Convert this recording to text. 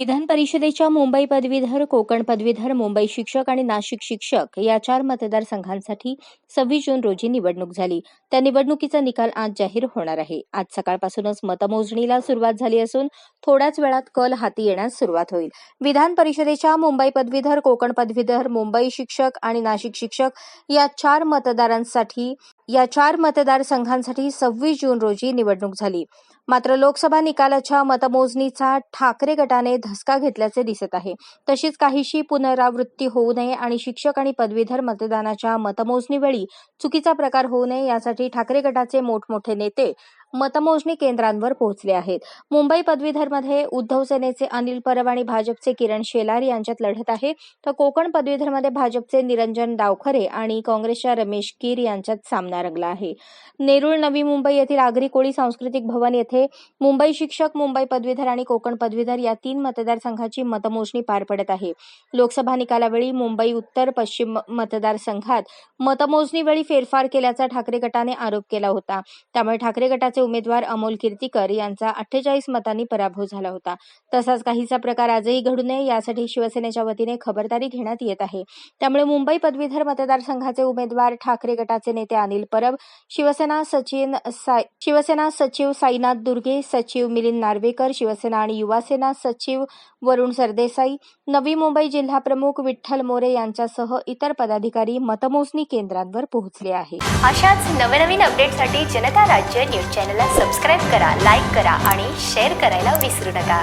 विधान परिषदेच्या मुंबई पदवीधर कोकण पदवीधर मुंबई शिक्षक आणि नाशिक शिक्षक या चार मतदारसंघांसाठी सव्वीस जून रोजी निवडणूक झाली. त्या निवडणुकीचा निकाल आज जाहीर होणार आहे. आज सकाळपासूनच मतमोजणीला सुरुवात झाली असून थोड्याच वेळात कल हाती येण्यास सुरुवात होईल. विधान परिषदेच्या मुंबई पदवीधर कोकण पदवीधर मुंबई शिक्षक आणि नाशिक शिक्षक या चार मतदारांसाठी या चार मतदारसंघांसाठी सव्वीस जून रोजी निवडणूक झाली. मात्र लोकसभा निकालाच्या मतमोजणीचा ठाकरे गटाने धसका घेतल्याचे दिसत आहे. तशीच काहीशी पुनरावृत्ती होऊ नये आणि शिक्षक आणि पदवीधर मतदानाच्या मतमोजणीवेळी चुकीचा प्रकार होऊ नये यासाठी ठाकरे गटाचे मोठमोठे नेते मतमोजणी केंद्रांवर पोहोचले आहेत. मुंबई पदवीधरमध्ये उद्धव सेनेचे अनिल परब आणि भाजपचे किरण शेलार यांच्यात लढत आहे. तर कोकण पदवीधरमध्ये भाजपचे निरंजन डावखरे आणि काँग्रेसच्या रमेश कीर यांच्यात सामना रंगला आहे. नेरुळ नवी मुंबई येथील आगरी कोळी सांस्कृतिक भवन येथे मुंबई शिक्षक मुंबई पदवीधर आणि कोकण पदवीधर या तीन मतदारसंघाची मतमोजणी पार पडत आहे. लोकसभा निकालावेळी मुंबई उत्तर पश्चिम मतदारसंघात मतमोजणीवेळी फेरफार केल्याचा ठाकरे गटाने आरोप केला होता. त्यामुळे ठाकरे गटाचे उमेदवार अमोल कीर्तीकर यांचा अठ्ठेचाळीस मतांनी पराभव झाला होता. तसाच काहीचा प्रकार आजही घडू नये यासाठी शिवसेनेच्या वतीने खबरदारी घेण्यात येत आहे. त्यामुळे मुंबई पदवीधर मतदारसंघाचे उमेदवार ठाकरे गटाचे नेते अनिल परब शिवसेना सचिन साय शिवसेना सचिव साईनाथ दुर्गे सचिव मिलिंद नार्वेकर शिवसेना आणि युवासेना सचिव वरुण सरदेसाई नवी मुंबई जिल्हा प्रमुख विठ्ठल मोरे यांच्यासह इतर पदाधिकारी मतमोजणी केंद्रांवर पोहोचले आहेत अशाच नवनवीन अपडेटसाठी जनता राज्य न्यूज चॅनलला सबस्क्राईब करा लाईक करा आणि शेअर करायला विसरू नका.